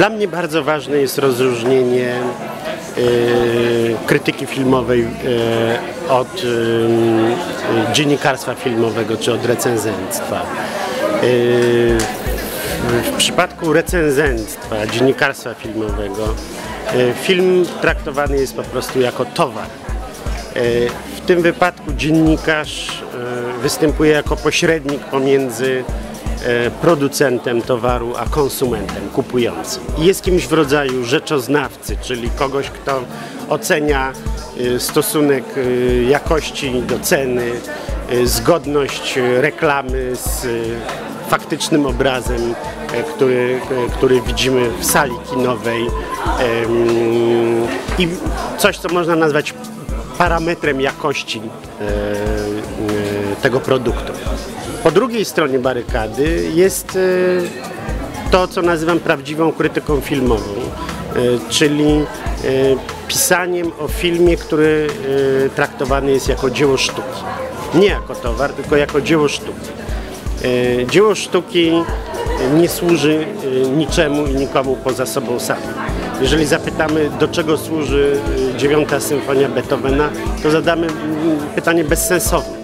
Dla mnie bardzo ważne jest rozróżnienie y, krytyki filmowej y, od y, dziennikarstwa filmowego czy od recenzentstwa. W przypadku recenzentstwa, dziennikarstwa filmowego, film traktowany jest po prostu jako towar. W tym wypadku dziennikarz występuje jako pośrednik pomiędzy e, producentem towaru, a konsumentem, kupującym. Jest kimś w rodzaju rzeczoznawcy, czyli kogoś, kto ocenia e, stosunek e, jakości do ceny, e, zgodność e, reklamy z e, faktycznym obrazem, e, który, e, który widzimy w sali kinowej i coś, co można nazwać parametrem jakości e, e, tego produktu. Po drugiej stronie barykady jest e, to, co nazywam prawdziwą krytyką filmową, e, czyli e, pisaniem o filmie, który traktowany jest jako dzieło sztuki. Nie jako towar, tylko jako dzieło sztuki. Dzieło sztuki nie służy niczemu i nikomu poza sobą samym. Jeżeli zapytamy, do czego służy dziewiąta symfonia Beethovena, to zadamy mm, pytanie bezsensowne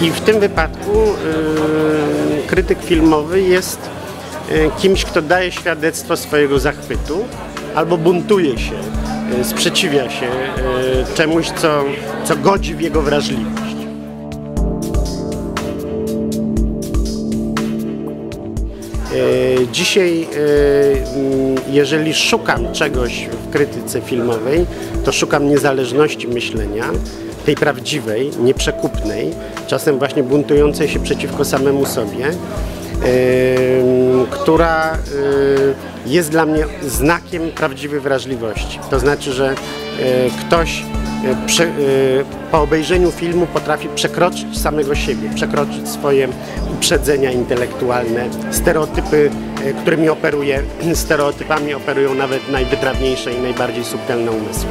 I w tym wypadku e, krytyk filmowy jest e, kimś, kto daje świadectwo swojego zachwytu albo buntuje się, e, sprzeciwia się e, czemuś, co, co godzi w jego wrażliwość. E, Dzisiaj, e, jeżeli szukam czegoś w krytyce filmowej, to szukam niezależności myślenia, tej prawdziwej, nieprzekupnej, czasem właśnie buntującej się przeciwko samemu sobie, która e, jest dla mnie znakiem prawdziwej wrażliwości. To znaczy, że e, ktoś e, po obejrzeniu filmu potrafi przekroczyć samego siebie, przekroczyć swoje uprzedzenia intelektualne, stereotypy, którymi operuje, stereotypami operują nawet najwytrawniejsze i najbardziej subtelne umysły.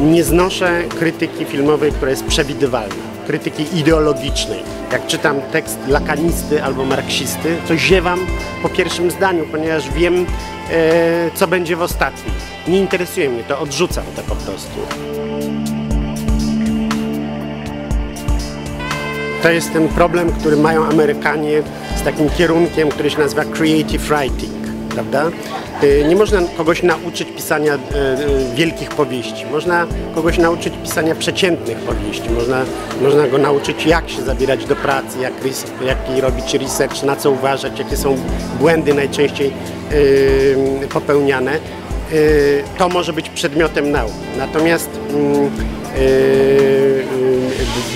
Nie znoszę krytyki filmowej, która jest przewidywalna, krytyki ideologicznej. Jak czytam tekst lakanisty albo marksisty, to ziewam po pierwszym zdaniu, ponieważ wiem, e, co będzie w ostatnim. Nie interesuje mnie to, odrzucam to po prostu. To jest ten problem, który mają Amerykanie z takim kierunkiem, który się nazywa creative writing, prawda? Y, Nie można kogoś nauczyć pisania y, y, wielkich powieści. Można kogoś nauczyć pisania przeciętnych powieści. Można, można go nauczyć, jak się zabierać do pracy, jak, jaki robić research, na co uważać, jakie są błędy najczęściej popełniane. To może być przedmiotem nauki. Natomiast mm,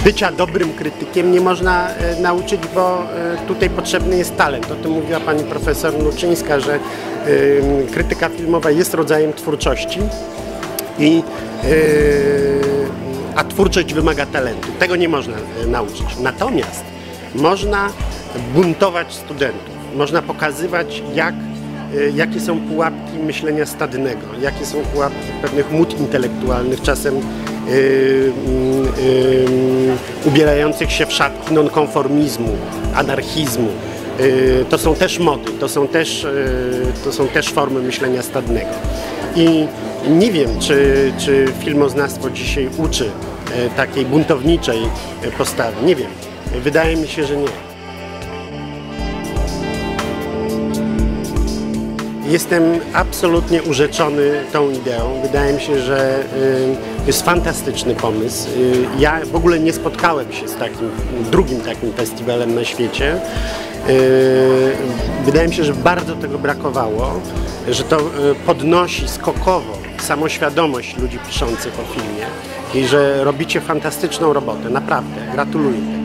bycia dobrym krytykiem nie można e, nauczyć, bo e, tutaj potrzebny jest talent. O tym mówiła pani profesor Nuczyńska, że krytyka filmowa jest rodzajem twórczości i y, a twórczość wymaga talentu. Tego nie można e, nauczyć. Natomiast można buntować studentów. Można pokazywać, jak, e, jakie są pułapki myślenia stadnego, jakie są pułapki pewnych mód intelektualnych, czasem ubierających się w szatki nonkonformizmu, anarchizmu. Y, To są też mody, to są też, y, to są też formy myślenia stadnego. I nie wiem, czy, czy filmoznawstwo dzisiaj uczy takiej buntowniczej postawy. Nie wiem. Wydaje mi się, że nie. Jestem absolutnie urzeczony tą ideą. Wydaje mi się, że y, jest fantastyczny pomysł. Y, Ja w ogóle nie spotkałem się z takim drugim takim festiwalem na świecie. Y, Wydaje mi się, że bardzo tego brakowało, że to podnosi skokowo samoświadomość ludzi piszących o filmie i że robicie fantastyczną robotę. Naprawdę, gratuluję.